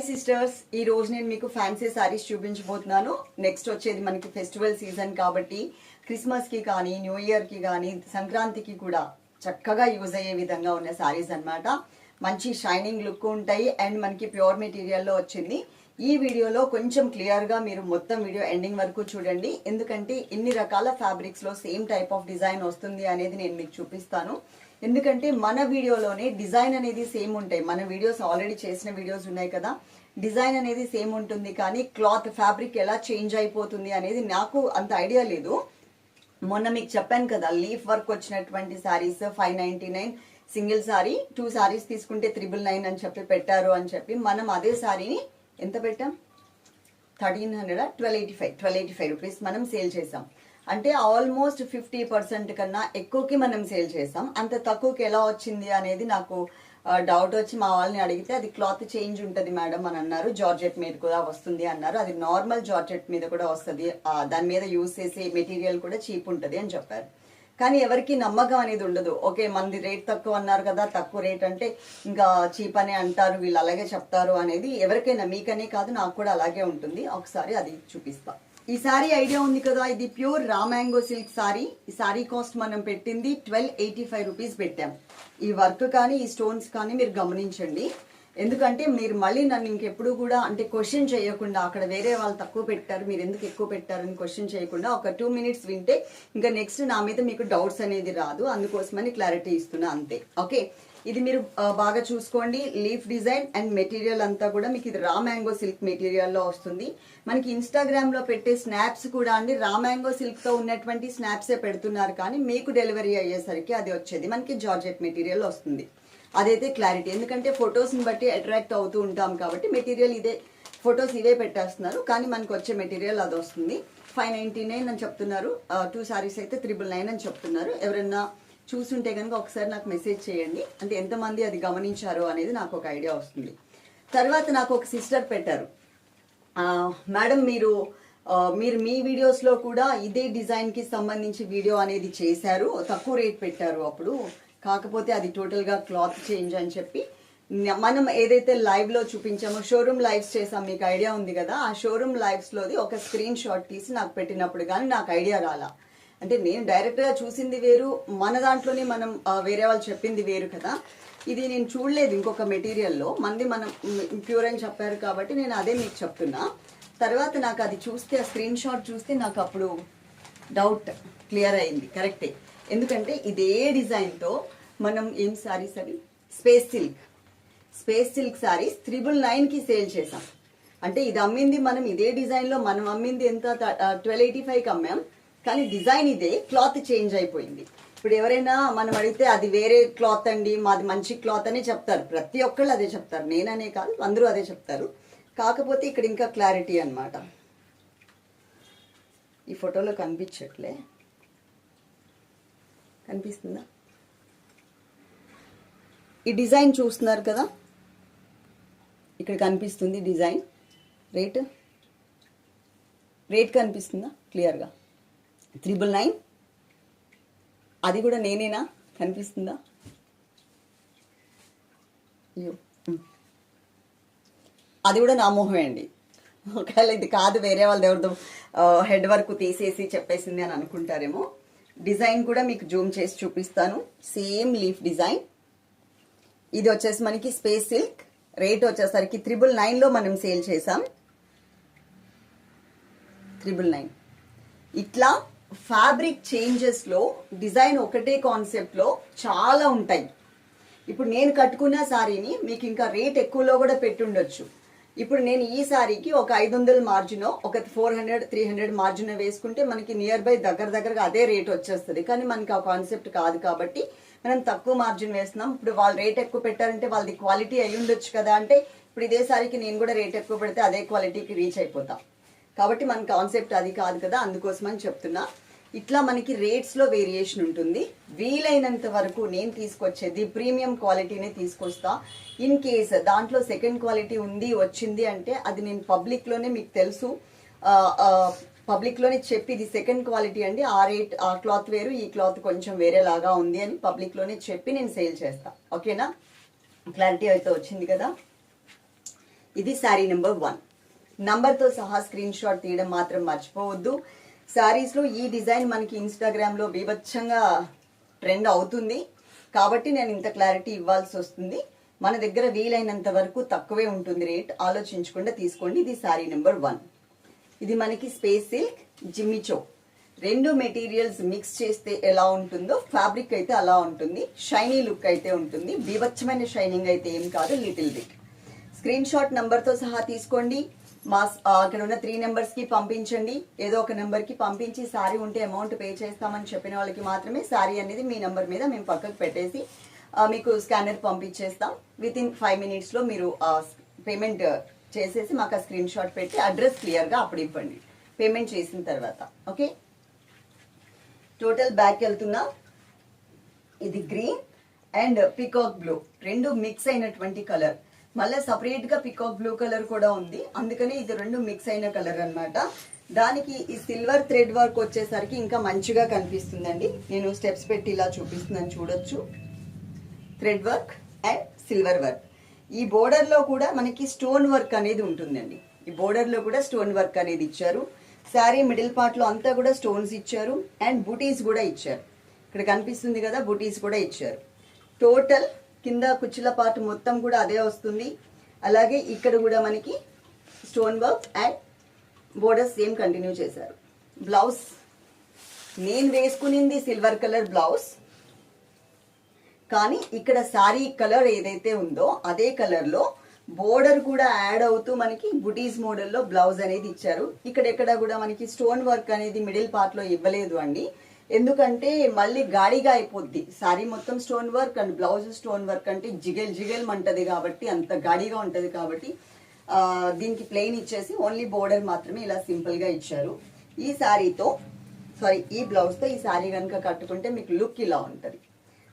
Hi sisters ఈ రోజు నేను మీకు ఫ్యాన్సీ సారీస్ చూపించబోతున్నాను. నెక్స్ట్ వచ్చేది మనకి ఫెస్టివల్ సీజన్ కాబట్టి క్రిస్మస్కి కానీ న్యూ ఇయర్కి కానీ సంక్రాంతికి కూడా చక్కగా యూజ్ అయ్యే విధంగా ఉన్న సారీస్ అన్నమాట. మంచి షైనింగ్ లుక్ ఉంటాయి. అండ్ మనకి ప్యూర్ మెటీరియల్లో వచ్చింది. ఈ వీడియోలో కొంచెం క్లియర్గా మీరు మొత్తం వీడియో ఎండింగ్ వరకు చూడండి. ఎందుకంటే ఇన్ని రకాల ఫ్యాబ్రిక్స్లో సేమ్ టైప్ ఆఫ్ డిజైన్ వస్తుంది అనేది నేను మీకు చూపిస్తాను. ఎందుకంటే మన వీడియోలోనే డిజైన్ అనేది సేమ్ ఉంటాయి. మన వీడియోస్ ఆల్రెడీ చేసిన వీడియోస్ ఉన్నాయి కదా. డిజైన్ అనేది సేమ్ ఉంటుంది కానీ క్లాత్ ఫ్యాబ్రిక్ ఎలా చేంజ్ అయిపోతుంది అనేది నాకు అంత ఐడియా లేదు. మొన్న మీకు చెప్పాను కదా లీఫ్ వర్క్ వచ్చినటువంటి saris five ninety nine single sari two saris తీసుకుంటే త్రిబుల్ నైన్ అని చెప్పి పెట్టారు అని చెప్పి మనం అదే శారీని ఎంత పెట్టాం? Thirteen hundred? Twelve eighty five. Twelve eighty five rupees మనం సేల్ చేసాం అంటే ఆల్మోస్ట్ ఫిఫ్టీ పర్సెంట్ కన్నా ఎక్కువకి మనం సేల్ చేసాం. అంత తక్కువకి ఎలా వచ్చింది అనేది నాకు డౌట్ వచ్చి మా వాళ్ళని అడిగితే అది క్లాత్ చేంజ్ ఉంటుంది మేడం అని అన్నారు. జార్జెట్ మీద కూడా వస్తుంది అన్నారు. అది నార్మల్ జార్జెట్ మీద కూడా వస్తుంది. దాని మీద యూస్ చేసే మెటీరియల్ కూడా చీప్ ఉంటుంది అని చెప్పారు. కానీ ఎవరికి నమ్మకం అనేది ఉండదు. ఓకే మనది రేట్ తక్కువ అన్నారు కదా తక్కువ రేట్ అంటే ఇంకా చీప్ అనే అంటారు వీళ్ళు అలాగే చెప్తారు అనేది ఎవరికైనా మీకనే కాదు నాకు కూడా అలాగే ఉంటుంది. ఒకసారి అది చూపిస్తాను ఈ సారీ ఐడియా ఉంది కదా ఇది pure raw mango silk sari. ఈ సారీ కాస్ట్ మనం పెట్టింది ట్వెల్వ్ ఎయిటీ ఫైవ్ రూపీస్ పెట్టాం. ఈ వర్క్ కానీ ఈ స్టోన్స్ కానీ మీరు గమనించండి. ఎందుకంటే మీరు మళ్ళీ నన్ను ఇంకెప్పుడు కూడా అంటే క్వశ్చన్ చేయకుండా అక్కడ వేరే వాళ్ళు తక్కువ పెట్టారు మీరు ఎందుకు ఎక్కువ పెట్టారని క్వశ్చన్ చేయకుండా ఒక టూ మినిట్స్ వింటే ఇంకా నెక్స్ట్ నా మీద మీకు డౌట్స్ అనేది రాదు. అందుకోసమని క్లారిటీ ఇస్తున్నా అంతే. ఓకే? ఇది మీరు బాగా చూసుకోండి. లీఫ్ డిజైన్ అండ్ మెటీరియల్ అంతా కూడా మీకు ఇది రా మ్యాంగో సిల్క్ మెటీరియల్లో వస్తుంది. మనకి ఇన్స్టాగ్రామ్లో పెట్టే స్నాప్స్ కూడా అండి. రా మ్యాంగో సిల్క్తో ఉన్నటువంటి స్నాప్సే పెడుతున్నారు కానీ మీకు డెలివరీ అయ్యేసరికి అది వచ్చేది. మనకి జార్జెట్ మెటీరియల్ వస్తుంది. అదైతే క్లారిటీ. ఎందుకంటే ఫొటోస్ని బట్టి అట్రాక్ట్ అవుతూ ఉంటాం కాబట్టి మెటీరియల్ ఇదే ఫొటోస్ ఇవే పెట్టేస్తున్నారు. కానీ మనకు వచ్చే మెటీరియల్ అది వస్తుంది. ఫైవ్ నైంటీ నైన్ అని చెప్తున్నారు. టూ శారీస్ అయితే త్రిబుల్ నైన్ అని చెప్తున్నారు. ఎవరైనా చూసుంటే కనుక ఒకసారి నాకు మెసేజ్ చేయండి. అంటే ఎంతమంది అది గమనించారు అనేది నాకు ఒక ఐడియా వస్తుంది. తర్వాత నాకు ఒక సిస్టర్ పెట్టారు. మేడం మీరు మీరు మీ వీడియోస్లో కూడా ఇదే డిజైన్కి సంబంధించి వీడియో అనేది చేశారు. తక్కువ రేట్ పెట్టారు అప్పుడు. కాకపోతే అది టోటల్గా క్లాత్ చేంజ్ అని చెప్పి మనం ఏదైతే లైవ్లో చూపించామో షోరూమ్ లైవ్స్ చేసాం మీకు ఐడియా ఉంది కదా. ఆ షోరూమ్ లైవ్స్లోది ఒక స్క్రీన్ షాట్ తీసి నాకు పెట్టినప్పుడు కానీ నాకు ఐడియా రాలా. అంటే నేను డైరెక్ట్గా చూసింది వేరు మన దాంట్లోనే మనం వేరే వాళ్ళు చెప్పింది వేరు కదా. ఇది నేను చూడలేదు ఇంకొక మెటీరియల్లో మంది మనం ప్యూర్ అని చెప్పారు కాబట్టి నేను అదే మీకు చెప్తున్నా. తర్వాత నాకు అది చూస్తే ఆ స్క్రీన్ షాట్ చూస్తే నాకు అప్పుడు డౌట్ క్లియర్ అయింది. కరెక్టే ఎందుకంటే ఇదే డిజైన్తో మనం ఏం సారీస్ అవి? Space silk space silk saris triple నైన్కి సేల్ చేసాం అంటే ఇది అమ్మింది మనం ఇదే డిజైన్లో మనం అమ్మింది ఎంత? ట్వెల్వ్ ఎయిటీ ఫైవ్కి అమ్మాం. కానీ డిజైన్ ఇదే క్లాత్ చేంజ్ అయిపోయింది. ఇప్పుడు ఎవరైనా మనం అడిగితే అది వేరే క్లాత్ అండి మాది మంచి క్లాత్ అనే చెప్తారు. ప్రతి ఒక్కళ్ళు అదే చెప్తారు. నేననే కాదు అందరూ అదే చెప్తారు. కాకపోతే ఇక్కడ ఇంకా క్లారిటీ అనమాట ఈ ఫోటోలో కనిపించట్లే. కనిపిస్తుందా? ఈ డిజైన్ చూస్తున్నారు కదా? ఇక్కడ కనిపిస్తుంది డిజైన్. రేట్? రేట్ కనిపిస్తుందా? క్లియర్గా? Triple nine. అది కూడా నేనేనా? కనిపిస్తుందా? అయ్యో. అది కూడా నా మోహమే అండి. ఒకవేళ ఇది కాదు వేరే వాళ్ళది ఎవరిదో హెడ్ వర్క్ తీసేసి చెప్పేసింది అని అనుకుంటారేమో. డిజైన్ కూడా మీకు జూమ్ చేసి చూపిస్తాను. Same leaf design. ఇది వచ్చేసి మనకి స్పేస్ సిల్క్. రేట్ వచ్చేసరికి త్రిబుల్ నైన్లో మనం సేల్ చేసాం త్రిబుల్ నైన్. ఇట్లా ఫ్యాబ్రిక్ చేంజెస్లో డిజైన్ ఒకటే కాన్సెప్ట్లో చాలా ఉంటాయి. ఇప్పుడు నేను కట్టుకున్న శారీని మీకు ఇంకా రేట్ ఎక్కువలో కూడా పెట్టుండొచ్చు. ఇప్పుడు నేను ఈ శారీకి ఒక ఐదు వందల మార్జినో ఒక four hundred three hundred margin వేసుకుంటే మనకి నియర్ బై దగ్గర దగ్గరగా అదే రేట్ వచ్చేస్తుంది. కానీ మనకి ఆ కాన్సెప్ట్ కాదు కాబట్టి మనం తక్కువ మార్జిన్ వేస్తున్నాం. ఇప్పుడు వాళ్ళు రేట్ ఎక్కువ పెట్టారంటే వాళ్ళది క్వాలిటీ అయి ఉండొచ్చు కదా అంటే ఇప్పుడు ఇదే శారీకి నేను కూడా రేట్ ఎక్కువ పెడితే అదే క్వాలిటీకి రీచ్ అయిపోతాం. కాబట్టి మన కాన్సెప్ట్ అది కాదు కదా అందుకోసం అని చెప్తున్నా. ఇట్లా మనకి రేట్స్లో వేరియేషన్ ఉంటుంది. వీలైనంత వరకు నేను తీసుకొచ్చేది ప్రీమియం క్వాలిటీనే తీసుకొస్తా. ఇన్ కేస్ దాంట్లో సెకండ్ క్వాలిటీ ఉంది వచ్చింది అంటే అది నేను పబ్లిక్లోనే మీకు తెలుసు. పబ్లిక్లోనే చెప్పి ఇది సెకండ్ క్వాలిటీ అండి. ఆ రేట్ ఆ క్లాత్ వేరు ఈ క్లాత్ కొంచెం వేరేలాగా ఉంది అని పబ్లిక్లోనే చెప్పి నేను సేల్ చేస్తా. ఓకేనా క్లారిటీ అయితే వచ్చింది కదా? ఇది శారీ నెంబర్ వన్ నంబర్తో సహా స్క్రీన్ షాట్ తీయడం మాత్రం మర్చిపోవద్దు. శారీస్లో ఈ డిజైన్ మనకి ఇన్స్టాగ్రామ్లో బీభత్సంగా ట్రెండ్ అవుతుంది. కాబట్టి నేను ఇంత క్లారిటీ ఇవ్వాల్సి వస్తుంది. మన దగ్గర వీలైనంత వరకు తక్కువే ఉంటుంది రేట్. ఆలోచించకుండా తీసుకోండి. ఇది శారీ నెంబర్ వన్ ఇది మనకి స్పేస్ సిల్క్ జిమ్మిచో రెండు మెటీరియల్స్ మిక్స్ చేస్తే ఎలా ఉంటుందో ఫ్యాబ్రిక్ అయితే అలా ఉంటుంది. షైనీ లుక్ అయితే ఉంటుంది. బీభత్సమైన షైనింగ్ అయితే ఏం కాదు లిటిల్ బిట్ స్క్రీన్ షాట్ నంబర్తో సహా తీసుకోండి. మా అక్కడ ఉన్న త్రీ నెంబర్స్కి పంపించండి. ఏదో ఒక నెంబర్కి పంపించి శారీ ఉంటే అమౌంట్ పే చేస్తామని చెప్పిన వాళ్ళకి మాత్రమే శారీ అనేది మీ నెంబర్ మీద మేము పక్కకు పెట్టేసి మీకు స్కానర్ పంపించేస్తాం. విత్ ఇన్ ఫైవ్ మినిట్స్లో మీరు పేమెంట్ చేసేసి మాకు ఆ స్క్రీన్ షాట్ పెట్టి అడ్రస్ క్లియర్గా అప్పుడు ఇవ్వండి. పేమెంట్ చేసిన తర్వాత ఓకే టోటల్ బ్యాక్ వెళ్తున్నా ఇది గ్రీన్ అండ్ పికాక్ బ్లూ రెండు మిక్స్ అయినటువంటి కలర్ మళ్ళీ సపరేట్గా పికాక్ బ్లూ కలర్ కూడా ఉంది. అందుకనే ఇది రెండు మిక్స్ అయిన కలర్ అన్నమాట. దానికి ఈ సిల్వర్ థ్రెడ్ వర్క్ వచ్చేసరికి ఇంకా మంచిగా కనిపిస్తుందండి. నేను స్టెప్స్ పెట్టి ఇలా చూపిస్తున్నాను చూడొచ్చు. Thread work and silver work ఈ బోర్డర్లో లో కూడా మనకి స్టోన్ వర్క్ అనేది ఉంటుందండి. ఈ బోర్డర్లో లో కూడా స్టోన్ వర్క్ అనేది ఇచ్చారు. శారీ మిడిల్ పార్ట్లో అంతా కూడా స్టోన్స్ ఇచ్చారు. అండ్ బుటీస్ కూడా ఇచ్చారు. ఇక్కడ కనిపిస్తుంది కదా బుటీస్ కూడా ఇచ్చారు. టోటల్ కింద కుచ్చుల పార్ట్ మొత్తం కూడా అదే వస్తుంది. అలాగే ఇక్కడ కూడా మనకి stone work and border same continue చేశారు. బ్లౌజ్ నేను వేసుకునింది సిల్వర్ కలర్ బ్లౌజ్ కానీ ఇక్కడ శారీ కలర్ ఏదైతే ఉందో అదే కలర్లో బోర్డర్ కూడా యాడ్ అవుతూ మనకి బుటీస్ మోడల్లో బ్లౌజ్ అనేది ఇచ్చారు. ఇక్కడ ఎక్కడ కూడా మనకి స్టోన్ వర్క్ అనేది మిడిల్ పార్ట్లో ఇవ్వలేదు అండి. ఎందుకంటే మళ్ళీ గాడిగా అయిపోద్ది. శారీ మొత్తం stone work and blouse stone work అంటే జిగెల్ జిగెల్మంటది కాబట్టి అంత గాడిగా ఉంటుంది కాబట్టి దీనికి ప్లెయిన్ ఇచ్చేసి ఓన్లీ బోర్డర్ మాత్రమే ఇలా సింపుల్గా ఇచ్చారు. ఈ శారీతో సారీ ఈ బ్లౌజ్తో ఈ శారీ కనుక కట్టుకుంటే మీకు లుక్ ఇలా ఉంటుంది.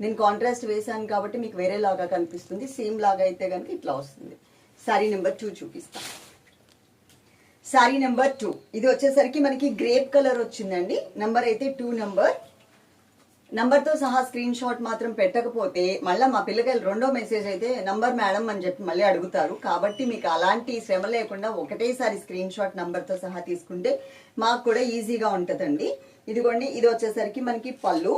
నేను కాంట్రాస్ట్ వేసాను కాబట్టి మీకు వేరే లాగా కనిపిస్తుంది సేమ్ లాగా అయితే కనుక ఇట్లా వస్తుంది. శారీ నెంబర్ టూ చూపిస్తాను. Sari number two. ఇది వచ్చేసరికి మనకి గ్రేప్ కలర్ వచ్చిందండి. నంబర్ అయితే టూ నంబర్ నంబర్తో సహా స్క్రీన్ షాట్ మాత్రం పెట్టకపోతే మళ్ళీ మా పిల్లకాయలు రెండో మెసేజ్ అయితే నంబర్ మేడం అని చెప్పి మళ్ళీ అడుగుతారు. కాబట్టి మీకు అలాంటి శ్రమ లేకుండా ఒకటేసారి స్క్రీన్ షాట్ నంబర్తో సహా తీసుకుంటే మాకు కూడా ఈజీగా ఉంటుందండి. ఇదిగోండి ఇది వచ్చేసరికి మనకి పళ్ళు.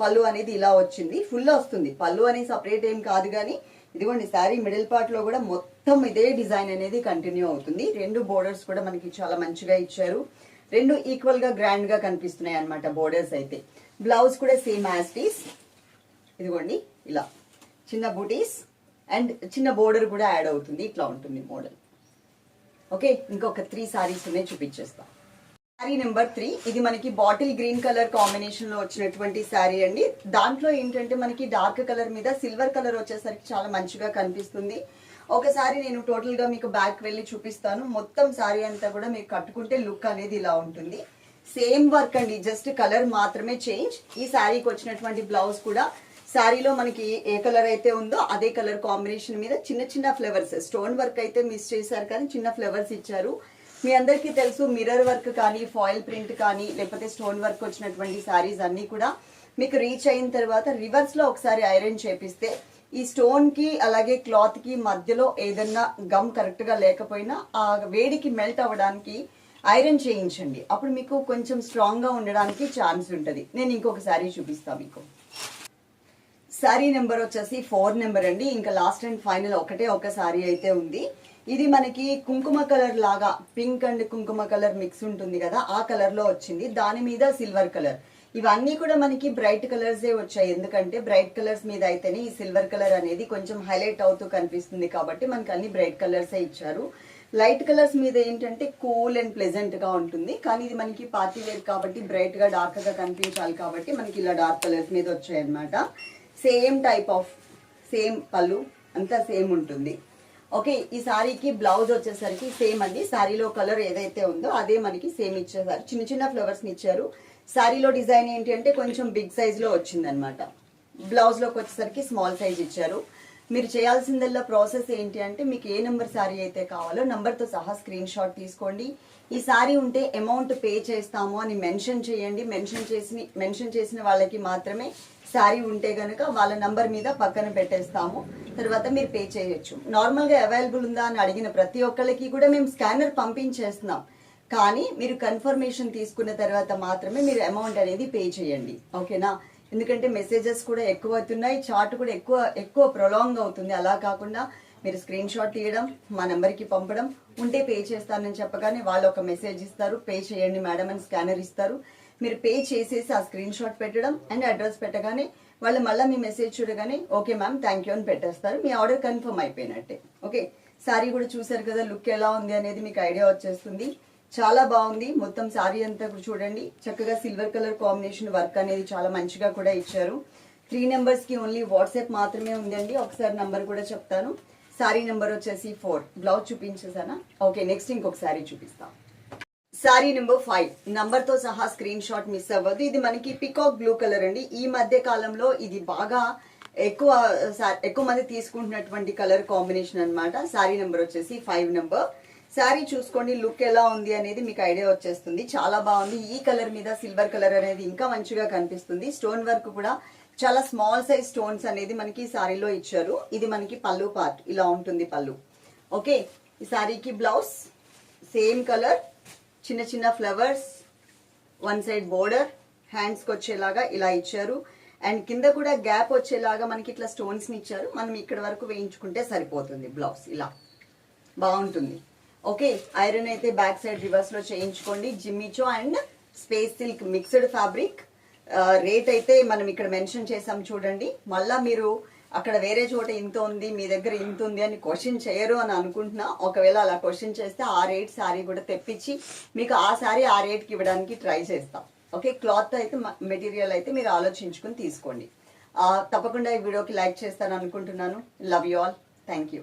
పళ్ళు అనేది ఇలా వచ్చింది. ఫుల్ వస్తుంది. పళ్ళు అనేది సపరేట్ ఏం కాదు కానీ ఇదిగోండి శారీ మిడిల్ పార్ట్లో కూడా మొత్తం ఇదే డిజైన్ అనేది కంటిన్యూ అవుతుంది. రెండు బోర్డర్స్ కూడా మనకి చాలా మంచిగా ఇచ్చారు. రెండు ఈక్వల్గా గ్రాండ్గా కనిపిస్తున్నాయి అన్నమాట బోర్డర్స్ అయితే. బ్లౌజ్ కూడా సేమ్ యాస్టీస్ ఇదిగోండి ఇలా. చిన్న బూటీస్ అండ్ చిన్న బోర్డర్ కూడా యాడ్ అవుతుంది. ఇట్లా ఉంటుంది మోడల్ ఓకే ఇంకొక త్రీ సారీస్ ఉన్నాయి చూపించేస్తాం. శారీ నెంబర్ త్రీ ఇది మనకి బాటిల్ గ్రీన్ కలర్ కాంబినేషన్లో వచ్చినటువంటి శారీ అండి. దాంట్లో ఏంటంటే మనకి డార్క్ కలర్ మీద సిల్వర్ కలర్ వచ్చేసరికి చాలా మంచిగా కనిపిస్తుంది. ఒకసారి నేను టోటల్గా మీకు బ్యాక్ వెళ్ళి చూపిస్తాను. మొత్తం శారీ అంతా కూడా మీకు కట్టుకుంటే లుక్ అనేది ఇలా ఉంటుంది. సేమ్ వర్క్ అండి జస్ట్ కలర్ మాత్రమే చేంజ్ ఈ శారీకి వచ్చినటువంటి బ్లౌజ్ కూడా శారీలో మనకి ఏ కలర్ అయితే ఉందో అదే కలర్ కాంబినేషన్ మీద చిన్న చిన్న ఫ్లవర్స్ స్టోన్ వర్క్ అయితే మిస్ చేశారు కానీ చిన్న ఫ్లవర్స్ ఇచ్చారు. మీ అందరికీ తెలుసు మిర్రర్ వర్క్ కానీ ఫాయిల్ ప్రింట్ కానీ లేకపోతే స్టోన్ వర్క్ వచ్చినటువంటి శారీస్ అన్నీ కూడా మీకు రీచ్ అయిన తర్వాత రివర్స్లో ఒకసారి ఐరన్ చేపిస్తే ఈ స్టోన్కి అలాగే క్లాత్కి మధ్యలో ఏదన్నా గమ్ కరెక్ట్గా లేకపోయినా ఆ వేడికి మెల్ట్ అవ్వడానికి ఐరన్ చేయించండి. అప్పుడు మీకు కొంచెం స్ట్రాంగ్గా ఉండడానికి ఛాన్స్ ఉంటుంది. నేను ఇంకొక శారీ చూపిస్తాను మీకు. శారీ నెంబర్ వచ్చేసి ఫోర్ నెంబర్ అండి. ఇంకా లాస్ట్ అండ్ ఫైనల్ ఒకటే ఒక శారీ అయితే ఉంది. ఇది మనకి కుంకుమ కలర్ లాగా పింక్ అండ్ కుంకుమ కలర్ మిక్స్ ఉంటుంది కదా ఆ కలర్లో వచ్చింది. దాని మీద సిల్వర్ కలర్. ఇవన్నీ కూడా మనకి బ్రైట్ కలర్స్ ఏ వచ్చాయి. ఎందుకంటే బ్రైట్ కలర్స్ మీద అయితేనే ఈ సిల్వర్ కలర్ అనేది కొంచెం హైలైట్ అవుతూ కనిపిస్తుంది కాబట్టి మనకి అన్ని బ్రైట్ కలర్స్ ఇచ్చారు. లైట్ కలర్స్ మీద ఏంటంటే కూల్ అండ్ ప్లెజెంట్గా ఉంటుంది. కానీ ఇది మనకి పార్టీ వేర్ కాబట్టి బ్రైట్గా డార్క్గా కనిపించాలి కాబట్టి మనకి ఇలా డార్క్ కలర్స్ మీద వచ్చాయి అన్నమాట సేమ్ టైప్ ఆఫ్ సేమ్ పళ్ళు అంతా సేమ్ ఉంటుంది. ఓకే ఈ సారీకి బ్లౌజ్ వచ్చేసరికి సేమ్ అండి. సారీలో కలర్ ఏదైతే ఉందో అదే మనకి సేమ్ ఇచ్చేసారు. చిన్న చిన్న ఫ్లవర్స్ని ఇచ్చారు. సారీలో డిజైన్ ఏంటి అంటే కొంచెం బిగ్ సైజ్లో వచ్చిందనమాట బ్లౌజ్లోకి వచ్చేసరికి స్మాల్ సైజ్ ఇచ్చారు. మీరు చేయాల్సిందల్లా ప్రాసెస్ ఏంటి అంటే మీకు ఏ నెంబర్ శారీ అయితే కావాలో నెంబర్తో సహా స్క్రీన్ షాట్ తీసుకోండి. ఈ శారీ ఉంటే అమౌంట్ పే చేస్తాము అని మెన్షన్ చేయండి. మెన్షన్ చేసి మెన్షన్ చేసిన వాళ్ళకి మాత్రమే శారీ ఉంటే కనుక వాళ్ళ నంబర్ మీద పక్కన పెట్టేస్తాము. తర్వాత మీరు పే చేయొచ్చు. నార్మల్గా అవైలబుల్ ఉందా అని అడిగిన ప్రతి ఒక్కరికి కూడా మేము స్కానర్ పంపించేస్తున్నాం. కానీ మీరు కన్ఫర్మేషన్ తీసుకున్న తర్వాత మాత్రమే మీరు అమౌంట్ అనేది పే చేయండి. ఓకేనా ఎందుకంటే మెసేజెస్ కూడా ఎక్కువ అవుతున్నాయి చాట్ కూడా ఎక్కువ ఎక్కువ ప్రొలాంగ్ అవుతుంది. అలా కాకుండా మీరు స్క్రీన్ షాట్ తీయడం మా నెంబర్కి పంపడం ఉంటే పే చేస్తానని చెప్పగానే వాళ్ళు ఒక మెసేజ్ ఇస్తారు పే చేయండి మేడం అని స్కానర్ ఇస్తారు. మీరు పే చేసేసి ఆ స్క్రీన్ షాట్ పెట్టడం అండ్ అడ్రస్ పెట్టగానే వాళ్ళు మళ్ళీ మీ మెసేజ్ చూడగానే ఓకే మ్యామ్ థ్యాంక్ యూ అని పెట్టేస్తారు. మీ ఆర్డర్ కన్ఫర్మ్ అయిపోయినట్టే. ఓకే సారీ కూడా చూసారు కదా లుక్ ఎలా ఉంది అనేది మీకు ఐడియా వచ్చేస్తుంది. చాలా బాగుంది. మొత్తం శారీ అంతా చూడండి. చక్కగా సిల్వర్ కలర్ కాంబినేషన్ వర్క్ అనేది చాలా మంచిగా కూడా ఇచ్చారు. త్రీ నెంబర్స్కి ఓన్లీ వాట్సాప్ మాత్రమే ఉందండి. ఒకసారి నంబర్ కూడా చెప్తాను. శారీ నెంబర్ వచ్చేసి ఫోర్ బ్లౌజ్ చూపించేసానా ఓకే నెక్స్ట్ ఇంకొక శారీ చూపిస్తాం. శారీ నెంబర్ ఫైవ్ నంబర్తో సహా స్క్రీన్ షాట్ మిస్ అవ్వదు. ఇది మనకి పికాక్ బ్లూ కలర్ అండి. ఈ మధ్య కాలంలో ఇది బాగా ఎక్కువ సా- ఎక్కువ మంది తీసుకుంటున్నటువంటి కలర్ కాంబినేషన్ అన్నమాట. సారీ నెంబర్ వచ్చేసి ఫైవ్ నెంబర్ శారీ చూసుకోండి లుక్ ఎలా ఉంది అనేది మీకు ఐడియా వచ్చేస్తుంది. చాలా బాగుంది. ఈ కలర్ మీద సిల్వర్ కలర్ అనేది ఇంకా మంచిగా కనిపిస్తుంది. స్టోన్ వర్క్ కూడా చాలా స్మాల్ సైజ్ స్టోన్స్ అనేది మనకి శారీలో ఇచ్చారు. ఇది మనకి పళ్ళు పార్ట్. ఇలా ఉంటుంది పళ్ళు. ఓకే ఈ శారీకి బ్లౌజ్ సేమ్ కలర్ చిన్న చిన్న ఫ్లవర్స్ వన్ సైడ్ బోర్డర్ హ్యాండ్స్కి వచ్చేలాగా ఇలా ఇచ్చారు. అండ్ కింద కూడా గ్యాప్ వచ్చేలాగా మనకి ఇట్లా స్టోన్స్ని ఇచ్చారు. మనం ఇక్కడ వరకు వేయించుకుంటే సరిపోతుంది బ్లౌజ్. ఇలా బాగుంటుంది. ఓకే ఐరన్ అయితే బ్యాక్ సైడ్ రివర్స్లో చేయించుకోండి. జిమ్మిచో and space silk mixed fabric. Rate అయితే మనం ఇక్కడ మెన్షన్ చేసాం చూడండి. మళ్ళా మీరు అక్కడ వేరే చోట ఇంత ఉంది మీ దగ్గర ఇంత ఉంది అని క్వశ్చన్ చేయరు అని అనుకుంటున్నా. ఒకవేళ అలా క్వశ్చన్ చేస్తే ఆ రేట్ శారీ కూడా తెప్పించి మీకు ఆ శారీ ఆ రేట్కి ఇవ్వడానికి ట్రై చేస్తాం. ఓకే క్లాత్ అయితే మెటీరియల్ అయితే మీరు ఆలోచించుకుని తీసుకోండి. తప్పకుండా ఈ వీడియోకి లైక్ చేస్తాను అనుకుంటున్నాను love you all thank you